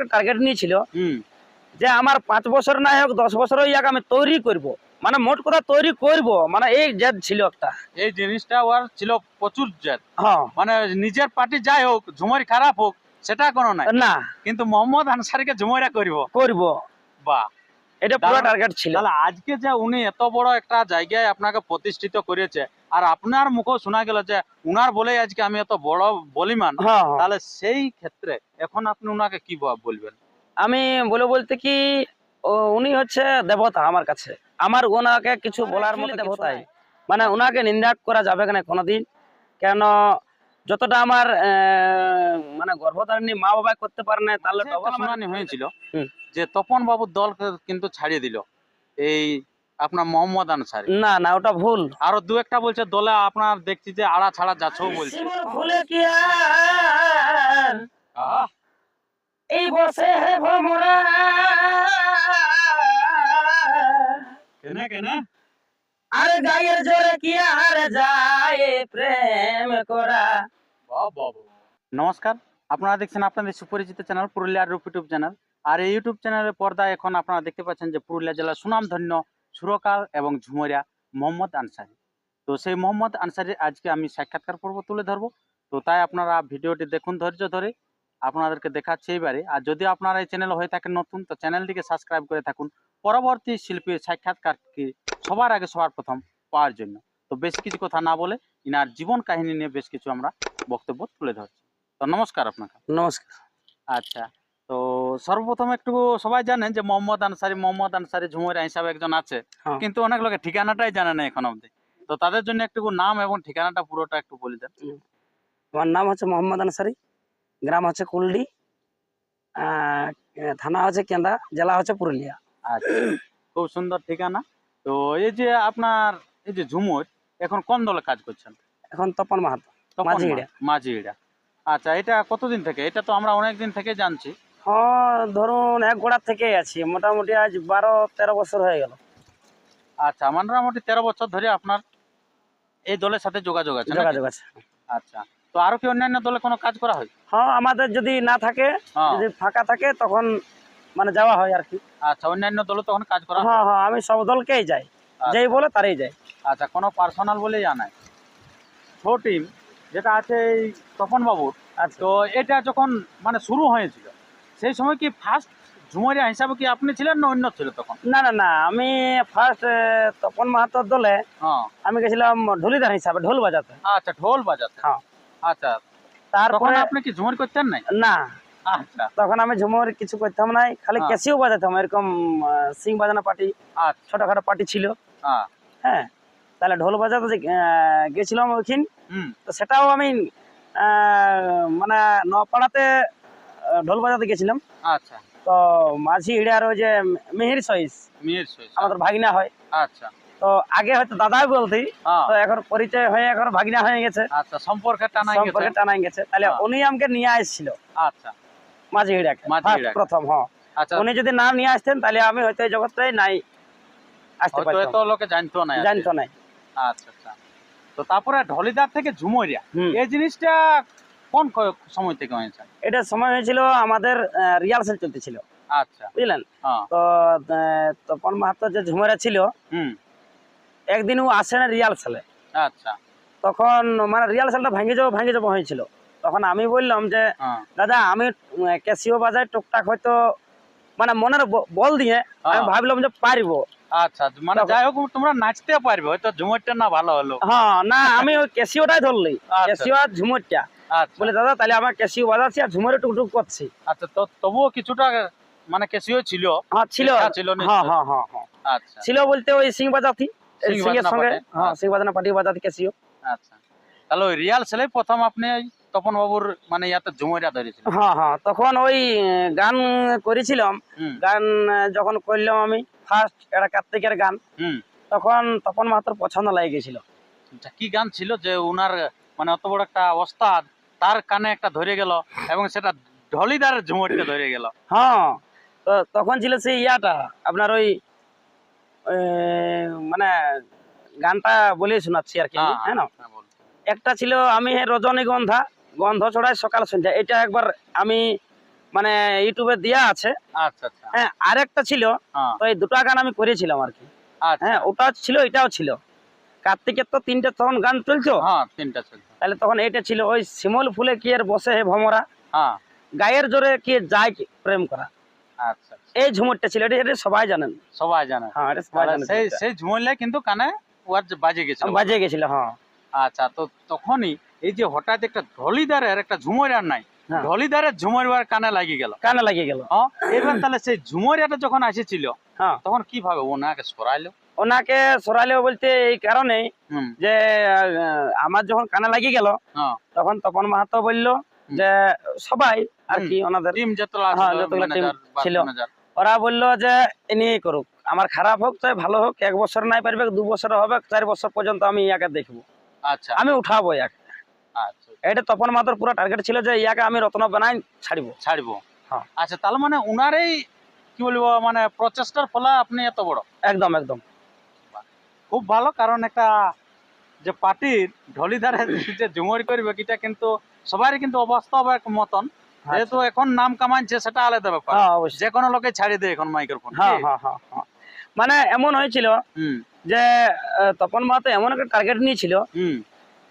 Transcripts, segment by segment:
একটা টার্গেট নিয়েছিল। যে আমার পাঁচ বছর না হোক দশ বছর ইয়াকে আমি তৈরি করব। মানে মোট কথা তৈরি করব। মানে এই জেদ ছিল একটা। এই জিনিসটা ওর ছিল প্রচুর জেদ। হ্যাঁ। মানে নিজের পার্টি যাই হোক ঝুমরি খারাপ হোক সেটা কোনো নাই। না। কিন্তু মোহাম্মদ আনসারিকে ঝুমরিয়া করব। করব। বাহ। এটা পুরো টার্গেট ছিল। তাহলে আজকে যে উনি এত বড় একটা জায়গায় আপনাকে প্রতিষ্ঠিত করেছে আর আপনার মুখেও শোনা গেল যে উনার বলেই আজকে আমি এত বড় বলিমান হ্যাঁ হ্যাঁ। তাহলে সেই ক্ষেত্রে এখন আপনি উনাকে কি বলবেন? আমি বলে বলতে কি উনি হচ্ছে দেবতা আমার কাছে। আমার ওনাকে কিছু বলার মতো দেবতাই। মানে ওনাকে নিন্দা করা যাবে না কোনোদিন? কেন যতটা আমার আহ, মানে গর্ভধারিণী মা বাবা করতে পারে না তাহলে একটা শুনানি হয়েছিল যে তপন বাবুর দল কিন্তু ছাড়িয়ে দিল। এই আপনার মোহাম্মদ আনসারি। না না ওটা ভুল। আরও দু একটা বলছে দলে আপনার দেখছি যে আড়া ছাড়া যাচ্ছেও বলছে। ভুলে কি আর এই বসে হে ভ্রমরা। কেনে কেনে? আরে গায়ের জোরে কি আর যায় প্রেম করা। নমস্কার আপনারা দেখছেন আপনাদের সুপরিচিত চ্যানেল পুরুলিয়ার রূপ ইউটিউব চ্যানেল। আর এই ইউটিউব চ্যানেলের পর্দায় এখন আপনারা দেখতে পাচ্ছেন যে পুরুলিয়া জেলার সুনামধন্য সুরকার এবং ঝুমরিয়া মোহাম্মদ আনসারি। তো সেই মোহাম্মদ আনসারির আজকে আমি সাক্ষাৎকার পর্ব তুলে ধরবো। তো তাই আপনারা ভিডিওটি দেখুন ধৈর্য ধরে আপনাদেরকে দেখাচ্ছি এইবারে। আর যদি আপনারা এই চ্যানেল হয়ে থাকেন নতুন তো চ্যানেলটিকে সাবস্ক্রাইব করে থাকুন। পরবর্তী শিল্পীর সাক্ষাৎকারকে সবার আগে সবার প্রথম পাওয়ার জন্য। তো বেশ কিছু কথা না বলে ইনার জীবন কাহিনী নিয়ে বেশ কিছু আমরা বক্তব্য তুলে ধরছি। তো নমস্কার আপনাকে। নমস্কার। আচ্ছা। তো সর্বপ্রথম একটু সবাই জানেন যে মোহাম্মদ আনসারি মোহাম্মদ আনসারি ঝুমুরা হিসাবে একজন আছে। হ্যাঁ। কিন্তু অনেক লোকের ঠিকানাটাই জানে না এখন অব্দি তো তাদের জন্য একটু নাম এবং ঠিকানাটা পুরোটা একটু বলে দেন। আমার নাম হচ্ছে মোহাম্মদ আনসারি গ্রাম হচ্ছে কুলডি থানা হচ্ছে কেন্দা জেলা হচ্ছে পুরুলিয়া। আচ্ছা খুব সুন্দর ঠিকানা। তো এই যে আপনার এই যে ঝুমুর এখন কোন দলে কাজ করছেন? এখন তপন মাহাতো তপন মাঝিড়া আচ্ছা এটা কতদিন থেকে? এটা তো আমরা অনেক দিন থেকে জানছি। হ্যাঁ ধরুন এক গোড়ার থেকে আছি। মোটামুটি আজ বারো তেরো বছর হয়ে গেল। আচ্ছা মোটামুটি তেরো বছর ধরে আপনার এই দলের সাথে যোগাযোগ আছে যোগাযোগ আছে। আচ্ছা তো আরও কি অন্যান্য দলে কোনো কাজ করা হয়? হ্যাঁ আমাদের যদি না থাকে হ্যাঁ। যদি ফাঁকা থাকে তখন মানে যাওয়া হয় আর কি। আচ্ছা অন্যান্য দলে তখন কাজ করা হয়? হ্যাঁ আমি সব দলকেই যাই। আচ্ছা। যেই বলে তারই যাই। আচ্ছা কোনো পার্সোনাল বলে জানাই ছো টিম যেটা আছে এই তপন বাবুর আচ্ছা। তো এটা যখন মানে শুরু হয়েছিল সেই সময় কি ফার্স্ট ঝুমরিয়া হিসাবে কি আপনি ছিলেন না অন্য ছিল তখন? না না না আমি ফার্স্ট তপন মাহাতোর দলে হ্যাঁ। আমি গেছিলাম ঢুলিদার হিসাবে ঢোল বাজাতে। আচ্ছা ঢোল বাজাতে। হ্যাঁ। আচ্ছা তারপরে আপনি কি ঝুমরি করতেন নাই? না। আচ্ছা। তখন আমি ঝুমুর কিছু করতাম না খালি। ক্যাসিও বাজাতাম এরকম সিং বাজানো পার্টি আচ্ছা। ছোটখাটো পার্টি ছিল। হ্যাঁ। হ্যাঁ তাহলে ঢোল বাজাতে যে, গেছিলাম ওইখান। হুম। তো সেটাও আমি মানে নপাড়াতে আহ, ঢোল বাজাতে গেছিলাম। আচ্ছা। তো মাঝি হিড়ার ওই যে মেহির মিহির সইস আমাদের ভাগিনা হয়। আচ্ছা। তো আগে হয়তো দাদাই বলতি হ্যাঁ। তো এখন পরিচয় হয়ে এখন ভাগিনা হয়ে গেছে। আচ্ছা সম্পর্কে টানা সম্পর্কে গেছে। তাহলে হ্যাঁ। উনি আমাকে নিয়ে আসছিল। আচ্ছা। মাঝি হিড়াকে first প্রথম হ্যাঁ। আচ্ছা। উনি যদি না নিয়ে আসতেন তাহলে আমি হয়তো এই জগৎটাই নাই আসতে হয়তো এত পারতাম লোকে জানতো না জানতো নাই। আচ্ছা আচ্ছা। তো তারপরে ঢলিদার থেকে ঝুমরিয়া। এই জিনিসটা কোন সময় থেকে হয়েছে? এটা সময় হয়েছিল আমাদের রিহার্সাল চলতেছিল। আচ্ছা। বুঝলেন? হ্যাঁ। তো তপন মাহাতো যে ঝুমরা ছিল একদিন ও আসে না রিহার্সালে আচ্ছা। তখন মানে রিহার্সালটা ভেঙে যাব ভেঙে যাব হয়েছিল। তখন আমি বললাম যে হ্যাঁ। দাদা আমি ক্যাসিও বাজাই টুকটাক হয়তো মানে মনের বল দিয়ে আমি হ্যাঁ। ভাবলাম যে পারব। আচ্ছা মানে যাই হোক তোমরা নাচতে পারবে হয়তো ঝুমরটা না ভালো হলো। হ্যাঁ না আমি ওই ক্যাসিওটাই ধরলি। আচ্ছা। ক্যাসিও আর ঝুমুরটা। আচ্ছা বলে দাদা তাহলে আমার ক্যাসিও বাজাচ্ছি আর ঝুমুরে টুকটুক করছি। আচ্ছা তো তবুও কিছুটা মানে কেসিও ছিল? হ্যাঁ ছিল। ছিল হ্যাঁ হ্যাঁ হ্যাঁ হ্যাঁ। আচ্ছা। ছিল বলতে ওই সিং বাজাতি সিং এর সঙ্গে হ্যাঁ আচ্ছা। সিং বাজানা পার্টি বাজাতি ক্যাসিও আচ্ছা। তাহলে ওই রিয়াল ছেলে প্রথম আপনি তপন বাবুর মানে ইয়াতে ঝুমরিয়া ধরেছিলেন? হ্যাঁ হ্যাঁ তখন ওই গান করেছিলাম। গান যখন করলাম আমি ফার্স্ট একটা কার্তিকের গান হুম। তখন তপন মাহাতোর পছন্দ লাগে গেছিল। আচ্ছা, কি গান ছিল যে উনার মানে অত বড় একটা ওস্তাদ তার কানে একটা ধরে গেল এবং সেটা ঢলিদার ঝুমরকে ধরে গেল। হ্যাঁ তখন ছিল সেই ইয়াটা। আপনার ওই মানে গানটা বলে শোনাচ্ছি আর কি হ্যাঁ না? হ্যাঁ, একটা ছিল আমি রজনীগন্ধা গন্ধ ছড়াই সকাল সন্ধ্যা। এটা একবার আমি মানে ইউটিউবে দেয়া আছে। আচ্ছা আচ্ছা। হ্যাঁ আরেকটা ছিল হ্যাঁ। তো এই দুটো গান আমি করেছিলাম আর কি। আচ্ছা। হ্যাঁ ওটা ছিল এটাও ছিল। কার্তিকের তো তিনটে তখন গান চলছো হ্যাঁ তিনটা চলছে তাহলে তখন এইটা ছিল ওই শিমল ফুলে কি আর বসে হে ভমরা? হ্যাঁ। গায়ের জোরে কি যায় প্রেম করা? আচ্ছা এই ঝুমুরটা ছিল এটা এটা সবাই জানেন। সবাই জানে। হ্যাঁ এটা সবাই জানেন সেই সেই ঝুমলে কিন্তু কানে ওয়ার বাজে গেছিল। বাজে গেছিল হ্যাঁ। আচ্ছা তো তখনই এই যে হঠাৎ একটা ঢলিদারের একটা ঝুমুর আর নাই হ্যাঁ। ঢলিদারের ঝুমরিয়ার কানে লাগি গেল। কানে লাগিয়ে গেল। হ্যাঁ এবার তাহলে সেই ঝুমরিয়াটা যখন আসেছিল হ্যাঁ। তখন কীভাবে ওনাকে সরাইলো? ওনাকে সরাইলে বলতে এই কারণে যে আমার যখন কানে লাগিয়ে গেল হ্যাঁ। তখন তপন মাহাতো বলল যে সবাই আর কি ওনাদের হ্যাঁ, ছিল। ওরা বলল যে ইনিই করুক। আমার খারাপ হোক চাই ভালো হোক এক বছর নাই পারবে দু বছর হবে চার বছর পর্যন্ত আমি ইয়াকে দেখব। আচ্ছা। আমি উঠাবো ইয়াকে। আচ্ছা। এটা তপন মাহাতোর পুরো টার্গেট ছিল যে ইয়াকে আমি রত্ন বানাই ছাড়বো। ছাড়বো। হ্যাঁ। আচ্ছা তাহলে মানে উনারই কি বলব মানে প্রচেষ্টার ফলা আপনি এত বড়? একদম একদম। খুব ভালো কারণ একটা যে পার্টির ঢলিদারে যে ঝুমরি করবে এটা কিন্তু সবারই কিন্তু অবাস্তব এক মতন। যেহেতু এখন নাম কামাইছে সেটা আলাদা ব্যাপার। হ্যাঁ যে কোনো লোকে ছাড়ি দেয় এখন মাইক্রোফোন। হ্যাঁ হ্যাঁ। মানে এমন হয়েছিল যে তপন মাহাতো এমন একটা টার্গেট নিয়েছিল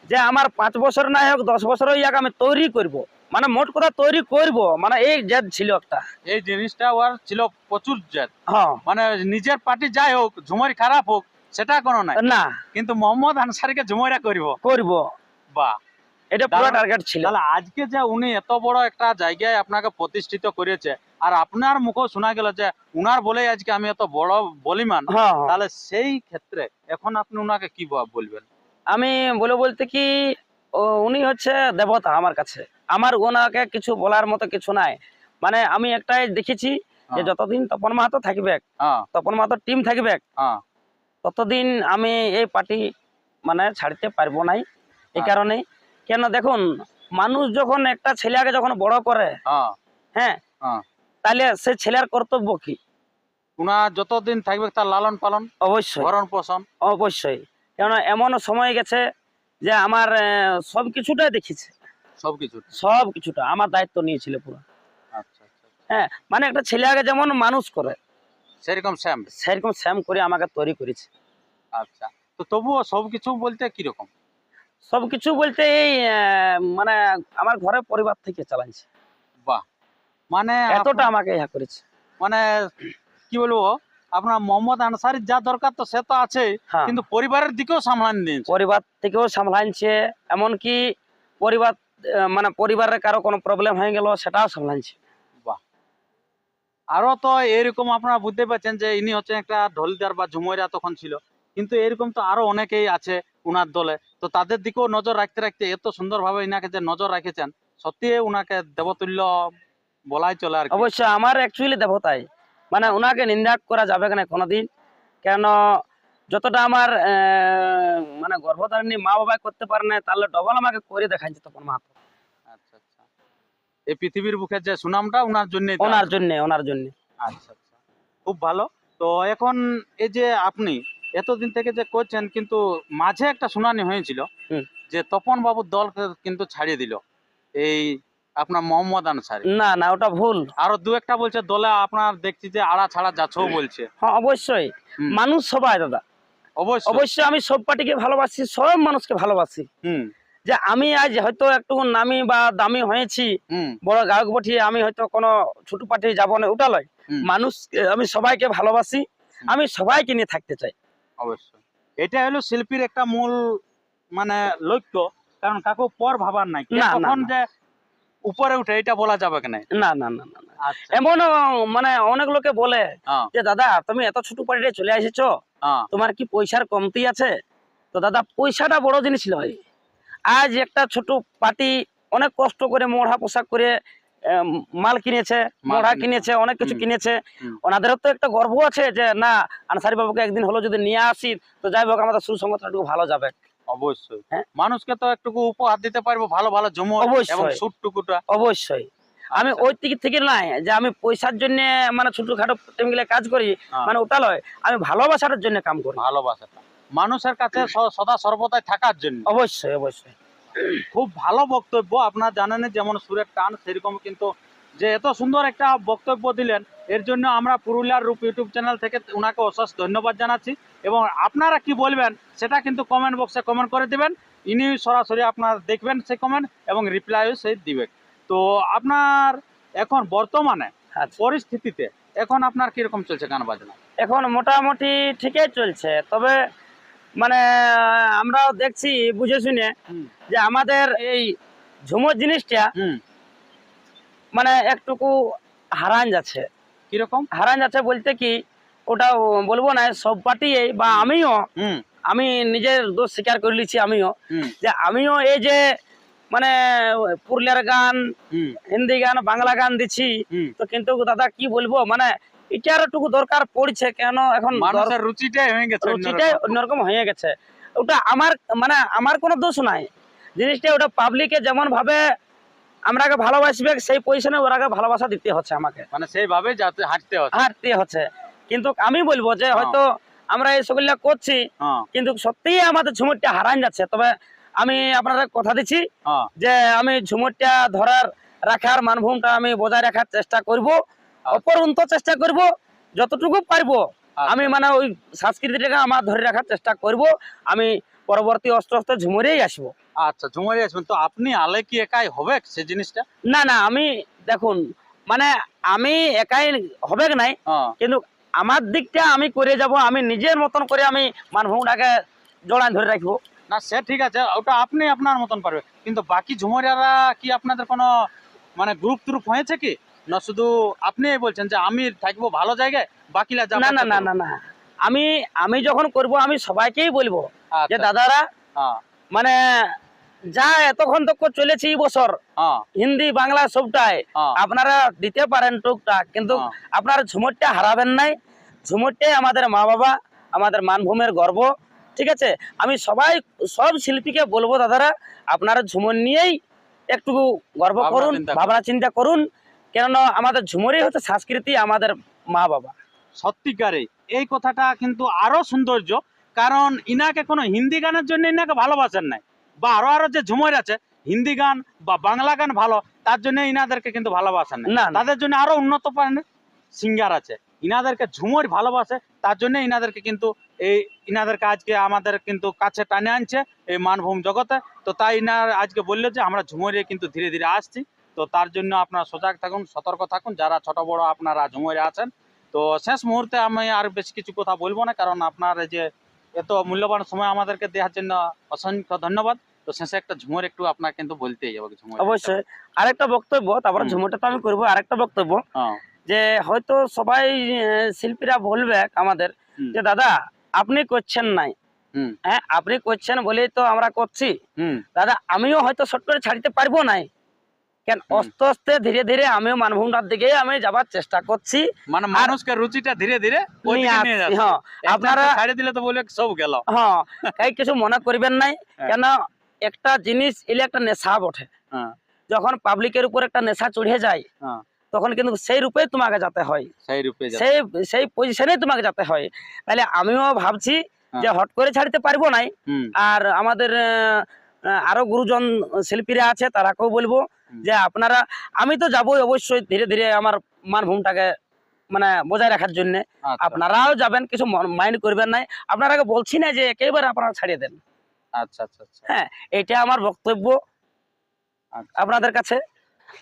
যে আমার পাঁচ বছর নাই হোক দশ বছরও ইয়াকে আমি তৈরি করব। মানে মোট কথা তৈরি করব। মানে এই জেদ ছিল একটা। এই জিনিসটা ওর ছিল প্রচুর জেদ। হ্যাঁ। মানে নিজের পার্টি যাই হোক ঝুমরি খারাপ হোক সেটা কোনো নাই। না। কিন্তু মোহাম্মদ আনসারিকে ঝুমরিয়া করব। করব। বাহ। এটা পুরো টার্গেট ছিল। তাহলে আজকে যে উনি এত বড় একটা জায়গায় আপনাকে প্রতিষ্ঠিত করেছে আর আপনার মুখেও শোনা গেল যে উনার বলেই আজকে আমি এত বড় বলিমান হ্যাঁ হ্যাঁ। তাহলে সেই ক্ষেত্রে এখন আপনি উনাকে কি বলবেন? আমি বলে বলতে কি উনি হচ্ছে দেবতা আমার কাছে। আমার ওনাকে কিছু বলার মতো কিছু নাই। মানে আমি একটাই দেখেছি যে হ্যাঁ। যতদিন তপন মাহাতো থাকবে তপন মাহাতো টিম থাকবে ততদিন আমি এই পার্টি মানে ছাড়তে পারব নাই। এই। কারণে কেন দেখুন মানুষ যখন একটা ছেলেকে যখন বড় করে হ্যাঁ। হ্যাঁ হ্যাঁ। তাহলে সে ছেলের কর্তব্য কি? উনার যতদিন থাকবে তার লালন পালন অবশ্যই। ভরণ পোষণ। অবশ্যই। কেন এমন সময় গেছে যে আমার সব কিছুটাই দেখেছে। সবকিছু সব কিছুটা। আমার দায়িত্ব নিয়েছিল পুরো। আচ্ছা আচ্ছা। হ্যাঁ মানে একটা ছেলেকে যেমন মানুষ করে সেরকম শ্যাম? সেরকম স্যাম করে আমাকে তৈরি করেছে। আচ্ছা তো তবুও সবকিছু বলতে কীরকম? সব কিছু বলতে এই মানে আমার ঘরে পরিবার থেকে চালাইছে। বাহ মানে এতটা আমাকে ইয়া করেছে। মানে কি বলব আপনার মোহাম্মদ আনসারির যা দরকার তো সে তো আছে হ্যাঁ। কিন্তু পরিবারের দিকেও সামলান দিয়েছে। পরিবার থেকেও সামলাইছে এমনকি পরিবার মানে পরিবারের কারও কোনো প্রবলেম হয়ে গেল সেটাও সামলাইছে। আরও তো এরকম আপনারা বুঝতে পারছেন যে ইনি হচ্ছেন একটা ঢোলদার বা ঝুমইরা তখন ছিল। কিন্তু এরকম তো আরও অনেকেই আছে উনার দলে। তো তাদের দিকেও নজর রাখতে রাখতে এত সুন্দরভাবে ইনাকে যে নজর রেখেছেন, সত্যি উনাকে দেবতুল্য বলাই চলে আর অবশ্যই, আমার অ্যাকচুয়ালি দেবতাই। মানে ওনাকে নিন্দা করা যাবে না কোনোদিন? কেন যতটা আমার মানে গর্ভধারণী মা বাবা করতে পারে না তাহলে ডবল আমাকে করে দেখাচ্ছে তখন মাহাতো এই পৃথিবীর বুকে যে সুনামটা উনার জন্য ওনার জন্য ওনার জন্য। আচ্ছা আচ্ছা। খুব ভালো। তো এখন এই যে আপনি এতদিন থেকে যে করছেন কিন্তু মাঝে একটা শুনানি হয়েছিল যে তপন বাবুর দল কিন্তু ছাড়িয়ে দিল। এই আপনার মোহাম্মদ আনসারি। না না ওটা ভুল। আরও দু একটা বলছে দলে আপনার দেখছি যে আড়া ছাড়া যাচ্ছেও বলছে। হ্যাঁ অবশ্যই। মানুষ সবাই দাদা। অবশ্যই। অবশ্যই আমি সব পার্টিকে ভালোবাসি সব মানুষকে ভালোবাসি। হুম। যে আমি আজ হয়তো একটু নামি বা দামি হয়েছি বড় গায়ক বঠিয়ে আমি হয়তো কোনো ছোট পার্টি যাব না ওটা লয়। মানুষ আমি সবাইকে ভালোবাসি আমি সবাইকে নিয়ে থাকতে চাই। অবশ্যই। এটা হলো শিল্পীর একটা মূল মানে লক্ষ্য কারণ কাকু পর ভাবার নাই। কখন যে উপরে উঠে এটা বলা যাবে কিনা না না না না। আচ্ছা। এমন মানে অনেক লোকে বলে যে দাদা তুমি এত ছোট পার্টিতে চলে এসেছ তোমার কি পয়সার কমতি আছে? তো দাদা পয়সাটা বড় জিনিস নয় আজ একটা ছোট পার্টি অনেক কষ্ট করে মোড়া পোশাক করে মাল কিনেছে মোড়া কিনেছে। অনেক কিছু কিনেছে ওনাদেরও তো একটা গর্ব আছে যে না আনসারি বাবুকে একদিন হলো যদি নিয়ে আসি তো যাই হোক আমাদের সুসংগতটা ভালো যাবে অবশ্যই। মানুষকে তো একটু উপহার দিতে পারব ভালো ভালো ঝুমুর অবশ্যই। এবং অবশ্যই আমি। ওই দিক থেকে নাই যে আমি পয়সার জন্য মানে ছোটখাটো টেমগুলো কাজ করি। মানে ওটা লয় আমি ভালোবাসার জন্য কাম করি ভালোবাসাটা মানুষের কাছে সদা সর্বদাই থাকার জন্য। অবশ্যই অবশ্যই। খুব ভালো বক্তব্য আপনার জানেন যেমন সুরের টান সেরকম কিন্তু যে এত সুন্দর একটা বক্তব্য দিলেন এর জন্য আমরা পুরুলিয়ার রূপ ইউটিউব চ্যানেল থেকে ওনাকে অশেষ ধন্যবাদ জানাচ্ছি। এবং আপনারা কি বলবেন সেটা কিন্তু কমেন্ট বক্সে কমেন্ট করে দেবেন। ইনি সরাসরি আপনার দেখবেন সেই কমেন্ট এবং রিপ্লাইও সেই দিবেন তো আপনার এখন বর্তমানে আচ্ছা। পরিস্থিতিতে এখন আপনার কীরকম চলছে গান বাজনা এখন মোটামুটি ঠিকই চলছে তবে মানে আমরাও দেখছি বুঝে শুনে যে আমাদের এই ঝুমুর জিনিসটা মানে একটুকু হারান যাচ্ছে। কীরকম? হারান যাচ্ছে বলতে কি ওটা বলব না সব পার্টি বা আমিও আমি নিজের দোষ স্বীকার করে নিচ্ছি আমিও। যে আমিও এই যে মানে পুরুলিয়ার গান হিন্দি গান বাংলা গান দিচ্ছি তো কিন্তু দাদা কি বলব মানে এটার একটু দরকার পড়ছে কেন? এখন মানুষের রুচিটাই হয়ে গেছে রুচিটাই অন্যরকম। হয়ে গেছে। ওটা আমার মানে আমার কোনো দোষ নাই। জিনিসটা ওটা পাবলিকে যেমন ভাবে আমরাকে ভালোবাসবে সেই পজিশনে ওরাকে ভালোবাসা দিতে হচ্ছে আমাকে। মানে সেইভাবে যাতে হাঁটতে হচ্ছে। হাঁটতে হচ্ছে। কিন্তু আমি বলব যে হয়তো আমরা এই সেগুলা করছি হ্যাঁ। কিন্তু সত্যিই আমাদের ঝুমুরটা হারান যাচ্ছে। তবে আমি আপনাদের কথা দিচ্ছি হ্যাঁ। যে আমি ঝুমুরটা ধরার রাখার মানভূমটা আমি বজায় রাখার চেষ্টা করব। অপরন্ত চেষ্টা করব যতটুকু পারব। আমি মানে ওই সংস্কৃতিটাকে আমার ধরে রাখার চেষ্টা করব আমি পরবর্তী অস্ত্র অস্ত্র ঝুমুরেই আসব। আচ্ছা ঝুমারি আসবেন। তো আপনি আলে কি একাই হবে সে জিনিসটা? না না আমি দেখুন মানে আমি একাই হবে নাই হ্যাঁ। কিন্তু আমার দিকটা আমি করে যাব আমি নিজের মতন করে আমি মানভূমটাকে জড়ান ধরে রাখব। না সে ঠিক আছে ওটা আপনি আপনার মতন পারবে। কিন্তু বাকি ঝুমারিয়ারা কি আপনাদের কোনো মানে গ্রুপ ট্রুপ হয়েছে কি? না শুধু আপনি বলছেন যে আমি থাকব ভালো জায়গায় বাকিরা যাবে না না না না না। আমি আমি যখন করব আমি সবাইকেই বলব যে দাদারা হ্যাঁ। মানে যা এতক্ষণ তো চলেছে এই বছর হ্যাঁ। হিন্দি বাংলা সবটাই হ্যাঁ। আপনারা দিতে পারেন টুকটাক কিন্তু। আপনারা ঝুমুরটা হারাবেন নাই। ঝুমুরটাই আমাদের মা বাবা আমাদের মানভূমের গর্ব ঠিক আছে? আমি সবাই সব শিল্পীকে বলব দাদারা আপনারা ঝুমুর নিয়েই একটু গর্ব করুন। ভাবনা চিন্তা করুন কেননা আমাদের ঝুমুরই হচ্ছে সংস্কৃতি আমাদের মা বাবা। সত্যিকারে এই কথাটা কিন্তু আরও সৌন্দর্য কারণ ইনাকে কোনো হিন্দি গানের জন্য ইনাকে ভালোবাসেন নাই বা আরও আরও যে ঝুমুর আছে হিন্দি গান বা বাংলা গান ভালো তার জন্য ইনাদেরকে কিন্তু ভালোবাসেন না তাদের জন্য আরও উন্নত মানের সিঙ্গার আছে। ইনাদেরকে ঝুমুর ভালোবাসে তার জন্য ইনাদেরকে কিন্তু এই ইনাদেরকে আজকে আমাদের কিন্তু কাছে টানে আনছে এই মানভূম জগতে। তো তাই ইনার আজকে বলল যে আমরা ঝুমরে কিন্তু ধীরে ধীরে আসছি। তো তার জন্য আপনারা সজাগ থাকুন সতর্ক থাকুন। যারা ছোট বড় আপনারা ঝুমরে আছেন। তো শেষ মুহূর্তে আমি আর বেশি কিছু কথা বলব না কারণ আপনার যে এত মূল্যবান সময় আমাদেরকে দেওয়ার জন্য অসংখ্য ধন্যবাদ। তো শেষে একটা ঝুমর একটু আপনার কিন্তু বলতেই হবে ঝুমর অবশ্যই। আরেকটা বক্তব্য তারপরে। ঝুমুরটা তো আমি করব আরেকটা বক্তব্য। হ্যাঁ। যে হয়তো সবাই শিল্পীরা বলবে আমাদের যে দাদা আপনি করছেন নাই। হুম। হ্যাঁ আপনি করছেন বলেই তো আমরা করছি। হুম। দাদা আমিও হয়তো শর্ট করে ছাড়িতে পারব নাই। কেন। আস্তে আস্তে ধীরে ধীরে আমিও মানভূমটার দিকে আমি যাবার চেষ্টা করছি মানে মানুষকে রুচিটা ধীরে ধীরে ওই দিকে নিয়ে যাচ্ছে হ্যাঁ আপনারা ছাড়ে দিলে তো বলে সব গেল হ্যাঁ তাই কিছু মনে করবেন নাই হ্যাঁ। কেন একটা জিনিস এলে একটা নেশা বটে হ্যাঁ যখন পাবলিকের উপর একটা নেশা চড়ে যায় হ্যাঁ তখন কিন্তু সেই রূপে তোমাকে যেতে হয় সেই রূপে। সেই সেই পজিশনে তোমাকে যেতে হয় তাহলে আমিও ভাবছি। যে হট করে ছাড়তে পারব নাই আর আমাদের আরও গুরুজন শিল্পীরা আছে তারাকেও বলব। যে আপনারা আমি তো যাবোই অবশ্যই ধীরে ধীরে আমার মানভূমটাকে মানে বজায় রাখার জন্য। আচ্ছা, আপনারাও যাবেন কিছু মাইন্ড করবেন নাই। আপনারাকে বলছি না যে একেবারে আপনারা ছাড়িয়ে দেন। আচ্ছা আচ্ছা আচ্ছা। হ্যাঁ এটা আমার বক্তব্য। আচ্ছা। আপনাদের কাছে।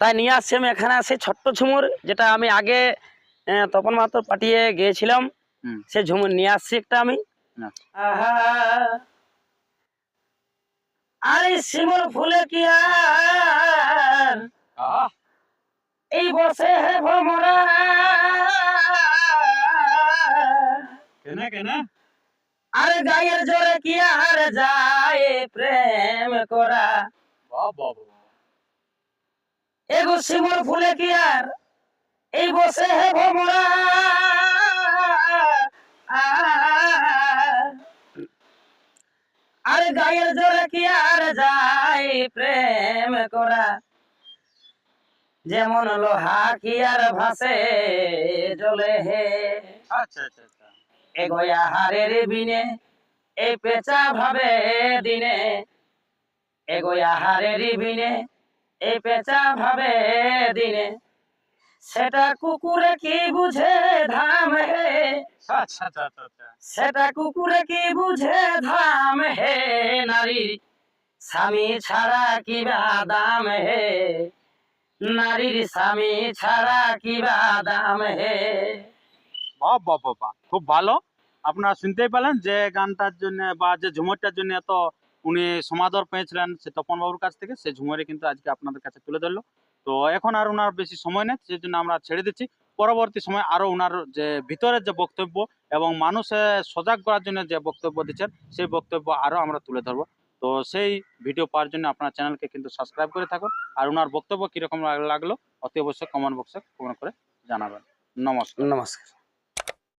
তাই নিয়ে আসছি আমি এখানে আসি ছোট্ট ঝুমুর যেটা আমি আগে তপন মাহাতো পাঠিয়ে গিয়েছিলাম। সে ঝুমুর নিয়ে আসছি একটা আমি। আহা, আরে শিমুল ফুলে কি আর? এই বসে হে ভ্রমরা। কেনে কেনে? আরে গায়ের জোরে কি আর যায় প্রেম করা। এগো শিমুল ফুলে কি আর? এই বসে হে ভ্রমরা। আরে গায়ের জোরে কি আর যায় প্রেম করা? যেমন লোহা কি আর ভাসে জলে হে। আচ্ছা আচ্ছা আচ্ছা। এগোয়া হারের বিনে এই পেঁচা ভাবে দিনে। এগোয়া হারের বিনে এই পেঁচা ভাবে দিনে। সেটা কুকুরে কি বুঝে ধাম হে? সেটা কুকুরে কি বুঝে ধাম হে নারীর? স্বামী ছাড়া কি বা দাম হে? নারীর স্বামী ছাড়া কি বা দাম হে? বাহ, খুব ভালো। আপনারা শুনতেই পেলেন যে গানটার জন্য বা যে ঝুমরটার জন্য এত উনি সমাদর পেয়েছিলেন সে তপন বাবুর কাছ থেকে, সে ঝুমরে কিন্তু আজকে আপনাদের কাছে তুলে ধরলো। তো এখন আর ওনার বেশি সময় নেই সেই জন্য আমরা ছেড়ে দিচ্ছি। পরবর্তী সময় আরও ওনার যে ভিতরের যে বক্তব্য এবং মানুষে সজাগ করার জন্য যে বক্তব্য দিচ্ছেন, সেই বক্তব্য আরও আমরা তুলে ধরবো। তো সেই ভিডিও পাওয়ার জন্য আপনার চ্যানেলকে কিন্তু সাবস্ক্রাইব করে থাকুন। আর ওনার বক্তব্য কীরকম লাগল, অতি অবশ্যই কমেন্ট বক্সে কমেন্ট করে জানাবেন। নমস্কার। নমস্কার।